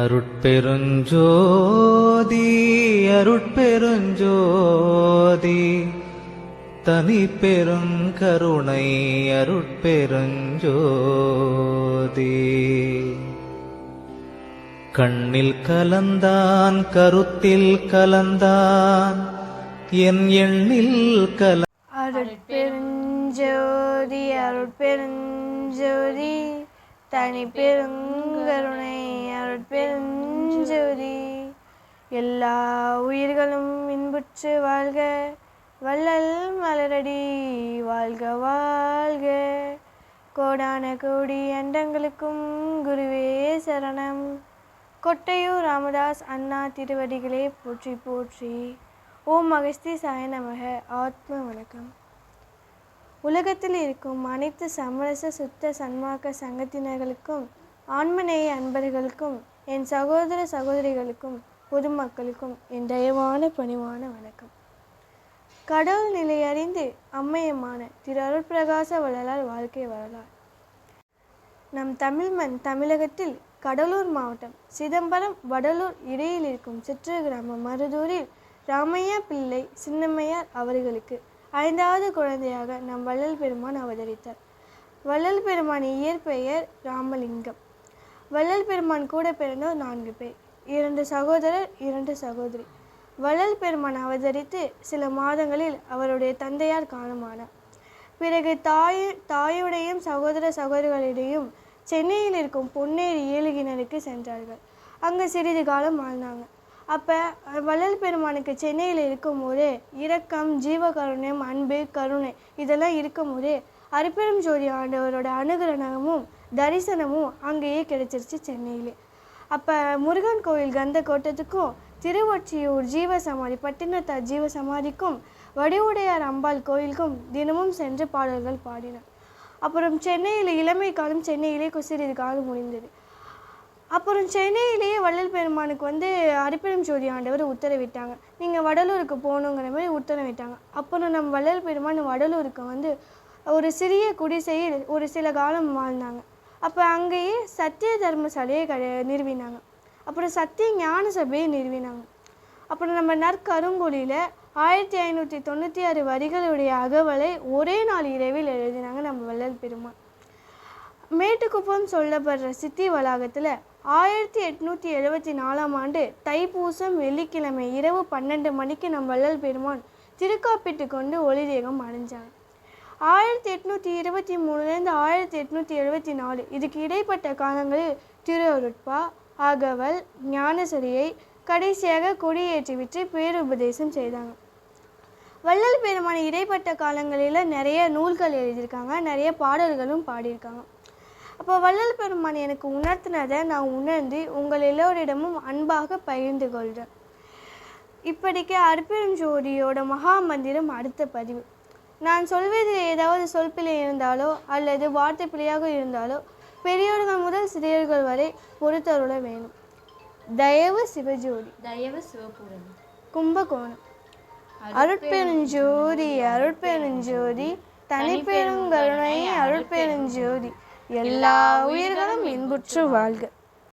அருட்பெருஞ்சோதி அருட்பெருஞ்சோதி. தனி பெருங்கருணை அருட்பெருஞ்சோதி. கண்ணில் கலந்தான் கருத்தில் கலந்தான் என் எண்ணில் கல அருட்பெருஞ்சோதி அருட்பெருஞ்சோதி தனி பெருங்கருணை அருட்பெருஞ்சோதி எல்லா உயிர்களும் இன்புற்று வாழ்க. வள்ளல் மலரடி வாழ்க வாழ்க. கோடான கோடி அண்டங்களுக்கும் குருவே சரணம். கொட்டையூர் ராமதாஸ் அண்ணா திருவடிகளே போற்றி போற்றி. ஓம் அகஸ்தி சாய நமக. ஆத்ம வணக்கம். உலகத்தில் இருக்கும் அனைத்து சமரச சுத்த சன்மார்க்க சங்கத்தினர்களுக்கும் ஆன்மநேய அன்பர்களுக்கும் என் சகோதர சகோதரிகளுக்கும் பொதுமக்களுக்கும் என் தயவான பணிவான வணக்கம். கடவுள் நிலை அறிந்து அம்மையமான திரு அருட்பிரகாச வள்ளலார் வாழ்க்கை வரலாறு. நம் தமிழ் மண் தமிழகத்தில் கடலூர் மாவட்டம் சிதம்பரம் வடலூர் இடையில் இருக்கும் சிற்று கிராமம் மருதூரில் ராமையா பிள்ளை சின்னம்மையார் அவர்களுக்கு ஐந்தாவது குழந்தையாக நம் வள்ளல் பெருமான் அவதரித்தார். வள்ளல் பெருமான் இயற்பெயர் ராமலிங்கம். வள்ளல் பெருமான் கூட பிறந்த நான்கு பேர். இரண்டு சகோதரர் இரண்டு சகோதரி. வள்ளல் பெருமான் அவதரித்து சில மாதங்களில் அவருடைய தந்தையார் காலமானார். பிறகு தாய் தாயுடையும் சகோதர சகோதரிகளிடையும் சென்னையில் இருக்கும் பொன்னேரி ஏழுகிணருக்கு சென்றார்கள். அங்கு சிறிது காலம் வாழ்ந்தாங்க. அப்போ வள்ளல் பெருமானுக்கு சென்னையில் இருக்கும்போது இரக்கம் ஜீவகருணம் அன்பு கருணை இதெல்லாம் இருக்கும்போது அருப்பெரும் ஜோதி ஆண்டவரோட அனுகிரகமும் தரிசனமும் அங்கேயே கிடைச்சிருச்சு சென்னையிலே. அப்போ முருகன் கோயில் கந்த கோட்டத்துக்கும் திருவொற்றியூர் ஜீவ சமாதி பட்டினத்தார் ஜீவ சமாதிக்கும் வடிவுடையார் அம்பாள் கோயிலுக்கும் தினமும் சென்று பாடல்கள் பாடினார் அப்புறம் சென்னையில் இளமை காலம் சென்னையிலே சிறிது காலம் முடிந்தது. அப்புறம் சென்னையிலேயே வள்ளல் பெருமானுக்கு வந்து அரிப்பெரும் ஜோதி ஆண்டவர் உத்தரவிட்டாங்க. நீங்கள் வடலூருக்கு போகணுங்கிற மாதிரி உத்தரவிட்டாங்க. அப்புறம் நம்ம வள்ளல் பெருமான் வடலூருக்கு வந்து ஒரு சிறிய குடிசையில் ஒரு சில காலம் வாழ்ந்தாங்க. அப்போ அங்கேயே சத்திய தர்மசாலையை க நிறுவினாங்க. அப்புறம் சத்திய ஞான சபையை நிறுவினாங்க. அப்புறம் நம்ம நற்கருங்கொழியில் ஆயிரத்தி ஐநூற்றி தொண்ணூற்றி ஆறு வரிகளுடைய அகவலை ஒரே நாள் இரவில் எழுதினாங்க நம்ம வள்ளல் பெருமான். மேட்டுக்குப்பம் சொல்லப்படுற சித்தி வளாகத்தில் ஆயிரத்தி எட்நூற்றி எழுபத்தி நாலாம் ஆண்டு தைப்பூசம் வெள்ளிக்கிழமை இரவு பன்னெண்டு மணிக்கு நம் வள்ளல் பெருமான் திருக்காப்பிட்டு கொண்டு ஒளிதேகம் அடைஞ்சாங்க ஆயிரத்தி எட்நூற்றி இருபத்தி மூணுலேருந்து ஆயிரத்தி எட்நூற்றி எழுபத்தி நாலு. இதுக்கு இடைப்பட்ட காலங்களில் திருவருட்பா அகவல் ஞானசரியை கடைசியாக கொடியேற்றி விட்டு பேருபதேசம் செய்தாங்க. வள்ளல் பெருமான இடைப்பட்ட காலங்களில் நிறைய நூல்கள் எழுதியிருக்காங்க நிறைய பாடல்களும் பாடியிருக்காங்க. அப்போ வள்ளல் பெருமான் எனக்கு உணர்த்தினதை நான் உணர்ந்து உங்கள் எல்லோரிடமும் அன்பாக பகிர்ந்து கொள்கிறேன். இப்படிக்கு அற்பெருஞ்சோதியோட மகா மந்திரம் அடுத்த பதிவு. நான் சொல்வதில் ஏதாவது சொல்பிழை இருந்தாலோ அல்லது வார்த்தை பிழையாக இருந்தாலோ பெரியோர்கள் முதல் சிறியர்கள் வரை பொறுத்தருள வேணும். தயவு சிவஜோதி. தயவு சிவபூரணி கும்பகோணம். அருட்பெருஞ்சோதி அருட்பெருஞ்சோதி தனிப்பெருங்கருணை அருட்பெருஞ்சோதி. எல்லா உயிர்களும் இன்புற்று வாழ்க.